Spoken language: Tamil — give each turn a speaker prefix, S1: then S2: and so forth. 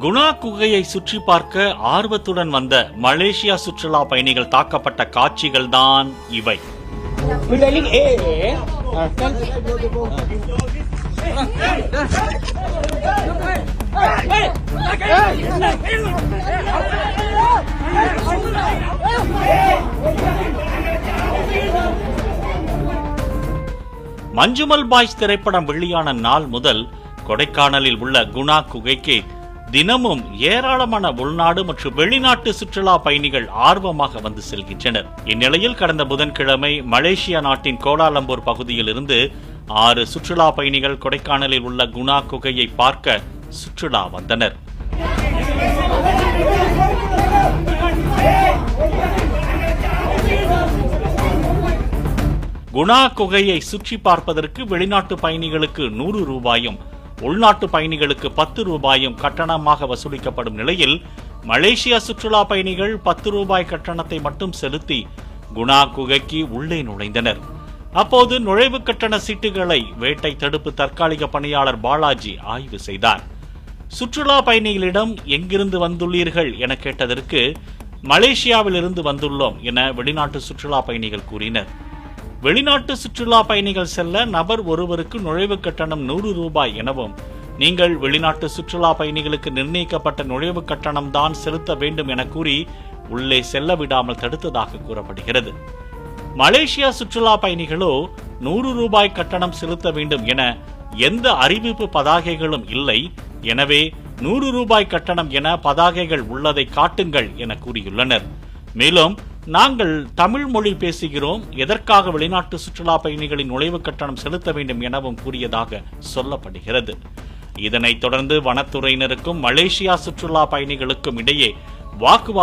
S1: குணா குகையை சுற்றி பார்க்க ஆர்வத்துடன் வந்த மலேசியா சுற்றுலா பயணிகள் தாக்கப்பட்ட காட்சிகள் தான் இவை. மஞ்சுமல் பாய்ஸ் திரைப்படம் வெளியான நாள் முதல் கொடைக்கானலில் உள்ள குணா குகைக்கு தினமும் ஏராளமான உள்நாடு மற்றும் வெளிநாட்டு சுற்றுலா பயணிகள் ஆர்வமாக வந்து செல்கின்றனர். இந்நிலையில் கடந்த புதன்கிழமை மலேசியா நாட்டின் கோலாலம்பூர் பகுதியில் இருந்து ஆறு சுற்றுலா பயணிகள் கொடைக்கானலில் உள்ள குணா குகையை பார்க்க சுற்றுலா வந்தனர். குணா குகையை சுற்றி பார்ப்பதற்கு வெளிநாட்டு பயணிகளுக்கு நூறு ரூபாயும் உள்நாட்டு பயணிகளுக்கு பத்து ரூபாயும் கட்டணமாக வசூலிக்கப்படும் நிலையில் மலேசியா சுற்றுலா பயணிகள் பத்து ரூபாய் கட்டணத்தை மட்டும் செலுத்தி குணா குகைக்கு உள்ளே நுழைந்தனர். அப்போது நுழைவு கட்டண சீட்டுகளை வேட்டை தடுப்பு தற்காலிக பணியாளர் பாலாஜி ஆய்வு செய்தார். சுற்றுலா பயணிகளிடம் எங்கிருந்து வந்துள்ளீர்கள் என கேட்டதற்கு மலேசியாவிலிருந்து வந்துள்ளோம் என வெளிநாட்டு சுற்றுலா பயணிகள் கூறினர். வெளிநாட்டு சுற்றுலா பயணிகள் செல்ல நபர் ஒருவருக்கு நுழைவு கட்டணம் நூறு ரூபாய் எனவும் நீங்கள் வெளிநாட்டு சுற்றுலா பயணிகளுக்கு நிர்ணயிக்கப்பட்ட நுழைவு கட்டணம் தான் செலுத்த வேண்டும் என கூறி உள்ளே செல்ல விடாமல் தடுத்ததாக கூறப்படுகிறது. மலேசியா சுற்றுலா பயணிகளோ நூறு ரூபாய் கட்டணம் செலுத்த வேண்டும் என எந்த அறிவிப்பு பதாகைகளும் இல்லை. எனவே நூறு ரூபாய் கட்டணம் என பதாகைகள் உள்ளதை காட்டுங்கள் என கூறியுள்ளனர். மேலும் நாங்கள் தமிழ் மொழி பேசுகிறோம். எதற்காக வெளிநாட்டு சுற்றுலா பயணிகளின் நுழைவு கட்டணம் செலுத்த வேண்டும் எனவும் கூறியதாக சொல்லப்படுகிறது. இதனைத் தொடர்ந்து வனத்துறையினருக்கும் மலேசியா சுற்றுலா பயணிகளுக்கும் இடையே வாக்குவாதம்